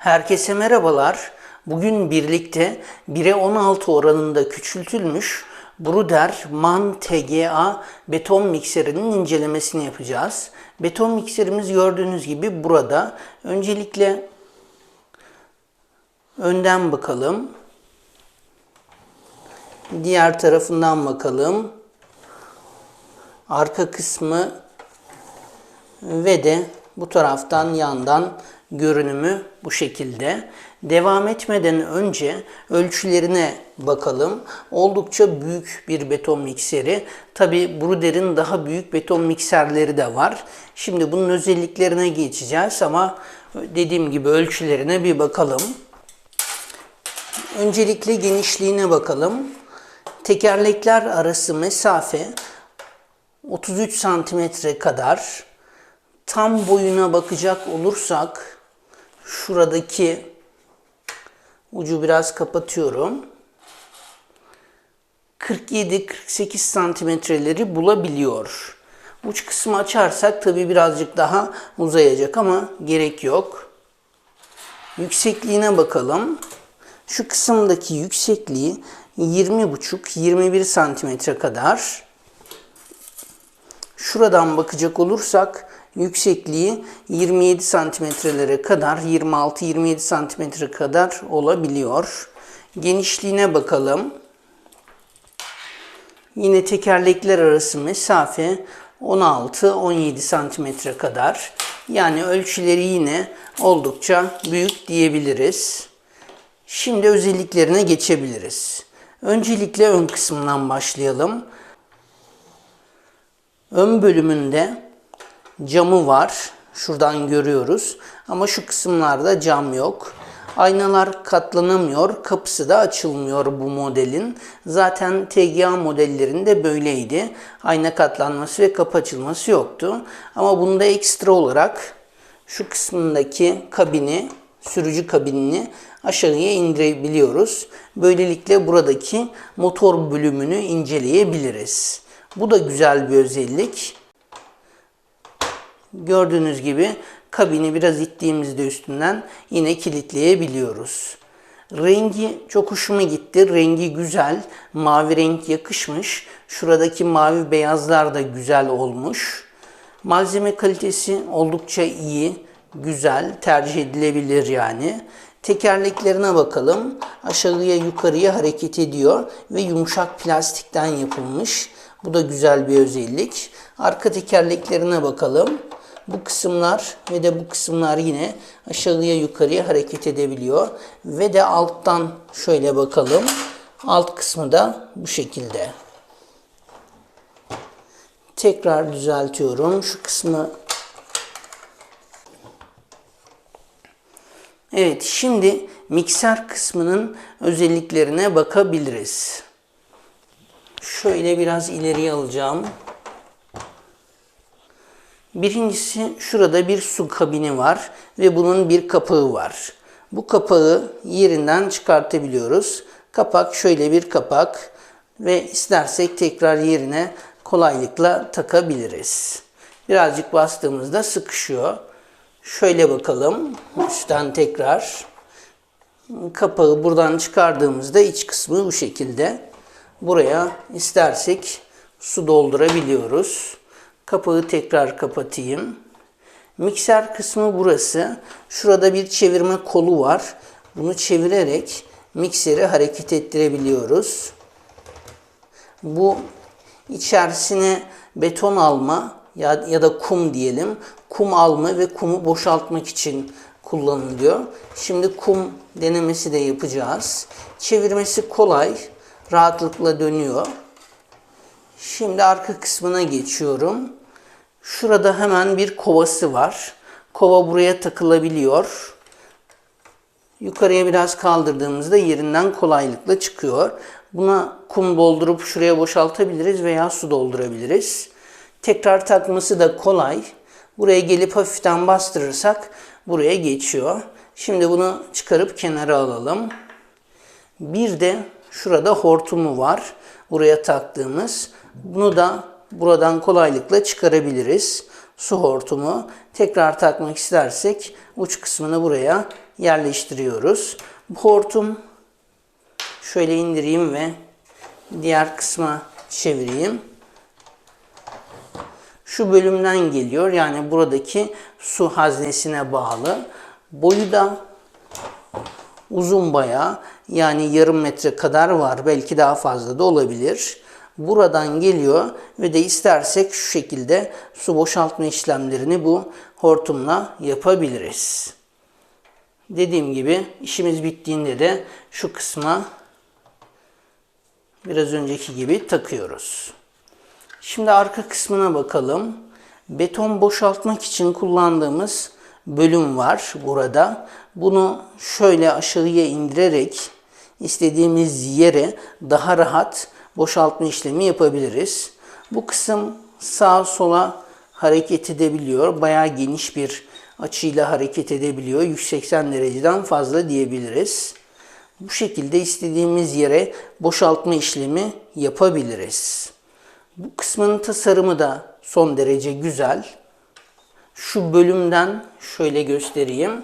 Herkese merhabalar. Bugün birlikte 1'e 16 oranında küçültülmüş Bruder MAN TGA beton mikserinin incelemesini yapacağız. Beton mikserimiz gördüğünüz gibi burada. Öncelikle önden bakalım. Diğer tarafından bakalım. Arka kısmı ve de bu taraftan yandan görünümü bu şekilde. Devam etmeden önce ölçülerine bakalım. Oldukça büyük bir beton mikseri. Tabi Bruder'in daha büyük beton mikserleri de var. Şimdi bunun özelliklerine geçeceğiz ama dediğim gibi ölçülerine bir bakalım. Öncelikle genişliğine bakalım. Tekerlekler arası mesafe 33 santimetre kadar. Tam boyuna bakacak olursak şuradaki ucu biraz kapatıyorum. 47-48 santimetreleri bulabiliyor. Uç kısmı açarsak tabi birazcık daha uzayacak ama gerek yok. Yüksekliğine bakalım. Şu kısımdaki yüksekliği 20,5-21 santimetre kadar. Şuradan bakacak olursak yüksekliği 27 santimetrelere kadar 26-27 santimetre kadar olabiliyor. Genişliğine bakalım. Yine tekerlekler arası mesafe 16-17 santimetre kadar. Yani ölçüleri yine oldukça büyük diyebiliriz. Şimdi özelliklerine geçebiliriz. Öncelikle ön kısmından başlayalım. Ön bölümünde camı var. Şuradan görüyoruz. Ama şu kısımlarda cam yok. Aynalar katlanamıyor. Kapısı da açılmıyor bu modelin. Zaten TGA modellerinde böyleydi. Ayna katlanması ve kapı açılması yoktu. Ama bunda ekstra olarak şu kısmındaki kabini, sürücü kabinini aşağıya indirebiliyoruz. Böylelikle buradaki motor bölümünü inceleyebiliriz. Bu da güzel bir özellik. Gördüğünüz gibi kabini biraz ittiğimizde üstünden yine kilitleyebiliyoruz. Rengi çok hoşuma gitti. Rengi güzel. Mavi renk yakışmış. Şuradaki mavi beyazlar da güzel olmuş. Malzeme kalitesi oldukça iyi. Güzel. Tercih edilebilir yani. Tekerleklerine bakalım. Aşağıya yukarıya hareket ediyor ve yumuşak plastikten yapılmış. Bu da güzel bir özellik. Arka tekerleklerine bakalım. Bu kısımlar ve de bu kısımlar yine aşağıya yukarıya hareket edebiliyor. Ve de alttan şöyle bakalım. Alt kısmı da bu şekilde. Tekrar düzeltiyorum. Şu kısmı Evet, şimdi mikser kısmının özelliklerine bakabiliriz. Şöyle biraz ileriye alacağım. Birincisi şurada bir su kabini var ve bunun bir kapağı var. Bu kapağı yerinden çıkartabiliyoruz. Kapak şöyle bir kapak ve istersek tekrar yerine kolaylıkla takabiliriz. Birazcık bastığımızda sıkışıyor. Şöyle bakalım. Üstten tekrar kapağı buradan çıkardığımızda iç kısmı bu şekilde. Buraya istersek su doldurabiliyoruz. Kapağı tekrar kapatayım. Mikser kısmı burası. Şurada bir çevirme kolu var. Bunu çevirerek mikseri hareket ettirebiliyoruz. Bu içerisine beton alma ya, ya da kum diyelim. Kum alma ve kumu boşaltmak için kullanılıyor. Şimdi kum denemesi de yapacağız. Çevirmesi kolay. Rahatlıkla dönüyor. Şimdi arka kısmına geçiyorum. Şurada hemen bir kovası var. Kova buraya takılabiliyor. Yukarıya biraz kaldırdığımızda yerinden kolaylıkla çıkıyor. Buna kum doldurup şuraya boşaltabiliriz veya su doldurabiliriz. Tekrar takması da kolay. Buraya gelip hafiften bastırırsak buraya geçiyor. Şimdi bunu çıkarıp kenara alalım. Bir de şurada hortumu var. Buraya taktığımız. Bunu da buradan kolaylıkla çıkarabiliriz. su hortumu. Tekrar takmak istersek uç kısmını buraya yerleştiriyoruz. Bu hortum şöyle indireyim ve diğer kısma çevireyim. Şu bölümden geliyor. Yani buradaki su haznesine bağlı. Boyu da uzun bayağı yani yarım metre kadar var. Belki daha fazla da olabilir. Buradan geliyor ve de istersek şu şekilde su boşaltma işlemlerini bu hortumla yapabiliriz. Dediğim gibi işimiz bittiğinde de şu kısma biraz önceki gibi takıyoruz. Şimdi arka kısmına bakalım. Beton boşaltmak için kullandığımız bölüm var burada. Bunu şöyle aşağıya indirerek istediğimiz yere daha rahat boşaltma işlemi yapabiliriz. Bu kısım sağa sola hareket edebiliyor. Bayağı geniş bir açıyla hareket edebiliyor. 180 dereceden fazla diyebiliriz. Bu şekilde istediğimiz yere boşaltma işlemi yapabiliriz. Bu kısmın tasarımı da son derece güzel. Şu bölümden şöyle göstereyim.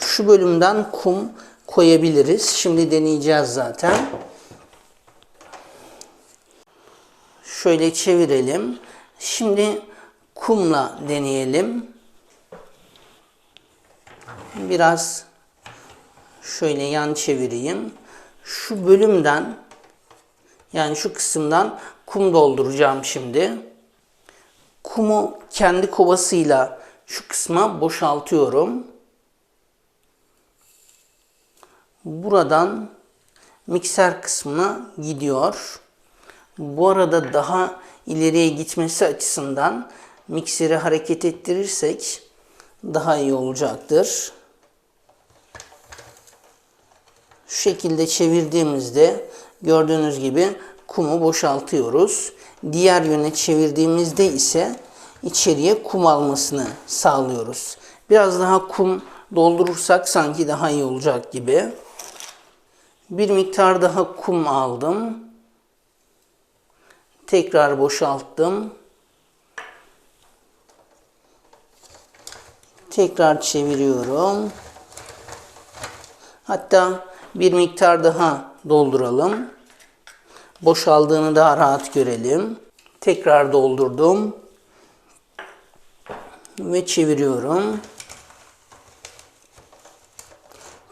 Şu bölümden kum koyabiliriz. Şimdi deneyeceğiz zaten. Şöyle çevirelim. Şimdi kumla deneyelim. Biraz şöyle yan çevireyim. Şu bölümden yani şu kısımdan kum dolduracağım şimdi. Kumu kendi kovasıyla şu kısma boşaltıyorum. Buradan mikser kısmına gidiyor. Bu arada daha ileriye gitmesi açısından mikseri hareket ettirirsek daha iyi olacaktır. Şu şekilde çevirdiğimizde gördüğünüz gibi kumu boşaltıyoruz. Diğer yöne çevirdiğimizde ise içeriye kum almasını sağlıyoruz. Biraz daha kum doldurursak sanki daha iyi olacak gibi. Bir miktar daha kum aldım. Tekrar boşalttım. Tekrar çeviriyorum. Hatta bir miktar daha dolduralım. Boşaldığını daha rahat görelim. Tekrar doldurdum. Ve çeviriyorum.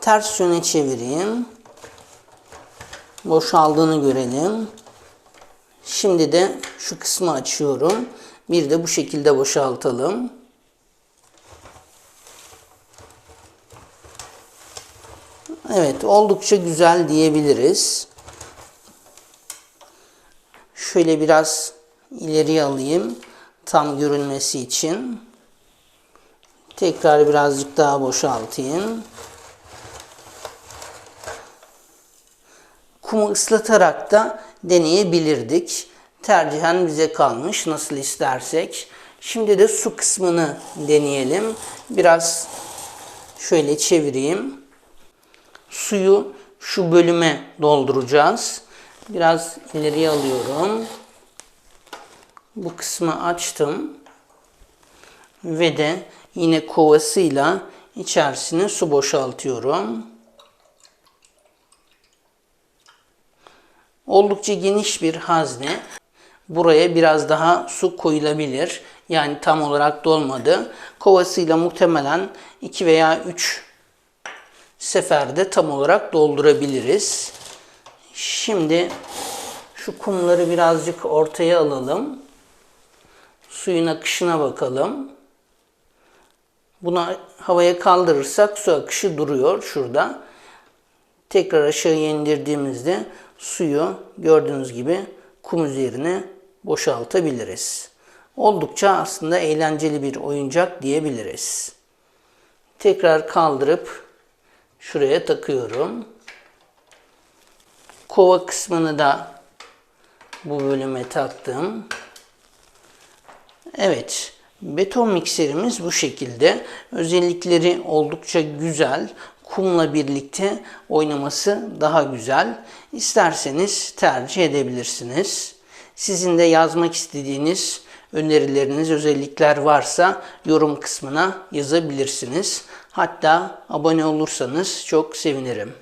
Ters yöne çevireyim. Boşaldığını görelim. Şimdi de şu kısmı açıyorum. Bir de bu şekilde boşaltalım. Evet, oldukça güzel diyebiliriz. Şöyle biraz ileri alayım tam görünmesi için. Tekrar birazcık daha boşaltayım. Kumu ıslatarak da deneyebilirdik. Tercihen bize kalmış nasıl istersek. Şimdi de su kısmını deneyelim. Biraz şöyle çevireyim. Suyu şu bölüme dolduracağız. Biraz ileriye alıyorum. Bu kısmı açtım. Ve de yine kovasıyla içerisine su boşaltıyorum. Oldukça geniş bir hazne. Buraya biraz daha su koyulabilir. Yani tam olarak dolmadı. Kovasıyla muhtemelen 2 veya 3 seferde tam olarak doldurabiliriz. Şimdi şu kumları birazcık ortaya alalım. Suyun akışına bakalım. Bunu havaya kaldırırsak su akışı duruyor şurada. Tekrar aşağıya indirdiğimizde suyu gördüğünüz gibi kum üzerine boşaltabiliriz. Oldukça aslında eğlenceli bir oyuncak diyebiliriz. Tekrar kaldırıp şuraya takıyorum. Kova kısmını da bu bölüme taktım. Evet, beton mikserimiz bu şekilde. Özellikleri oldukça güzel. Kumla birlikte oynaması daha güzel. İsterseniz tercih edebilirsiniz. Sizin de yazmak istediğiniz önerileriniz, özellikler varsa yorum kısmına yazabilirsiniz. Hatta abone olursanız çok sevinirim.